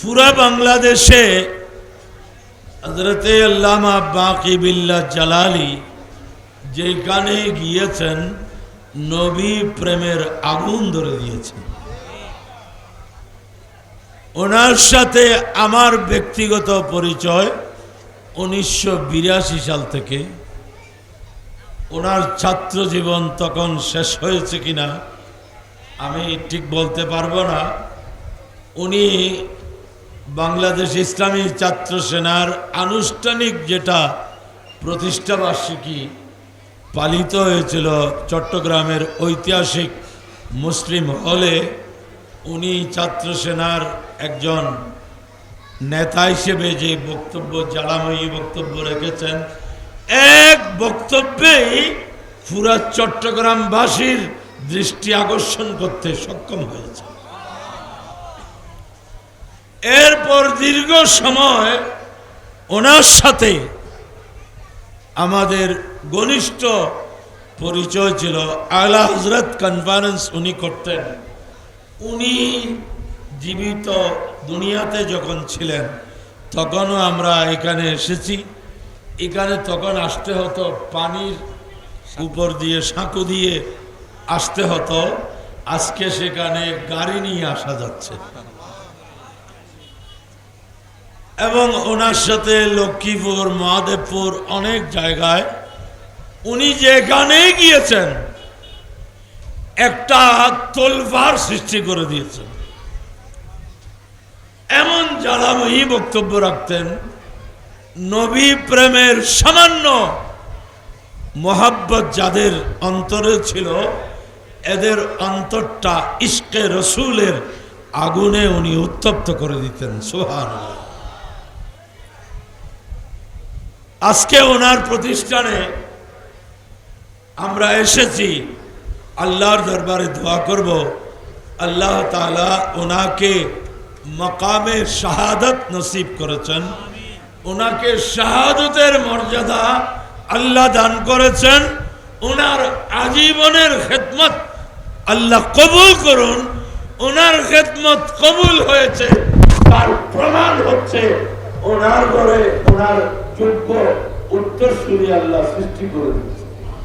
পুরা বাংলাদেশে হজরতে আল্লামা বাকি বিল্লা জালালি যেখানে গিয়েছেন, নবী প্রেমের আগুন ধরে দিয়েছেন। ওনার সাথে আমার ব্যক্তিগত পরিচয় উনিশশো বিরাশি সাল থেকে। ওনার ছাত্র জীবন তখন শেষ হয়েছে কিনা আমি ঠিক বলতে পারব না। উনি বাংলাদেশ ইসলামী ছাত্র সেনার আনুষ্ঠানিক যেটা প্রতিষ্ঠাবার্ষিকী পালিত হয়েছিল চট্টগ্রামের ঐতিহাসিক মুসলিম হলে, উনি ছাত্র সেনার একজন নেতা হিসেবে যে বক্তব্য, জ্বালাময়ী বক্তব্য রেখেছেন, এক বক্তব্যেই পুরা চট্টগ্রামবাসীর দৃষ্টি আকর্ষণ করতে সক্ষম হয়েছে। এরপর দীর্ঘ সময় ওনার সাথে আমাদের ঘনিষ্ঠ পরিচয় ছিল, আলা হজরত কনফারেন্স উনি করতেন। উনি জীবিত দুনিয়াতে যখন ছিলেন, তখনও আমরা এখানে এসেছি। এখানে তখন আসতে হতো, পানির উপর দিয়ে সাঁকু দিয়ে আসতে হতো। আজকে সেখানে গাড়ি নিয়ে আসা যাচ্ছে। এবং ওনার সাথে লক্ষ্মীপুর, মহাদেবপুর অনেক জায়গায় উনি যে যেখানেই গিয়েছেন, একটা তোলফার সৃষ্টি করে দিয়েছেন। এমন জ্বালাময়ী বক্তব্য রাখতেন, নবী প্রেমের সামান্য মোহাব্বত যাদের অন্তরে ছিল, এদের অন্তরটা ইস্কে রসুলের আগুনে উনি উত্তপ্ত করে দিতেন সোহান আজকে ওনার প্রতিষ্ঠানে আমরা এসেছি। আল্লাহর দরবারে দোয়া করব। আল্লাহ তালা ওনাকে মকামে শাহাদত নসিব করেছেন। ওনাকে শাহাদতের মর্যাদা আল্লাহ দান করেছেন। ওনার আজীবনের খেদমত আল্লাহ কবুল করুন। ওনার খেদমত কবুল হয়েছে, তার প্রমাণ হচ্ছে ওনার ঘরে ওনার যোগ্য উত্তর উত্তরসূরি আল্লাহ সৃষ্টি করে দিচ্ছে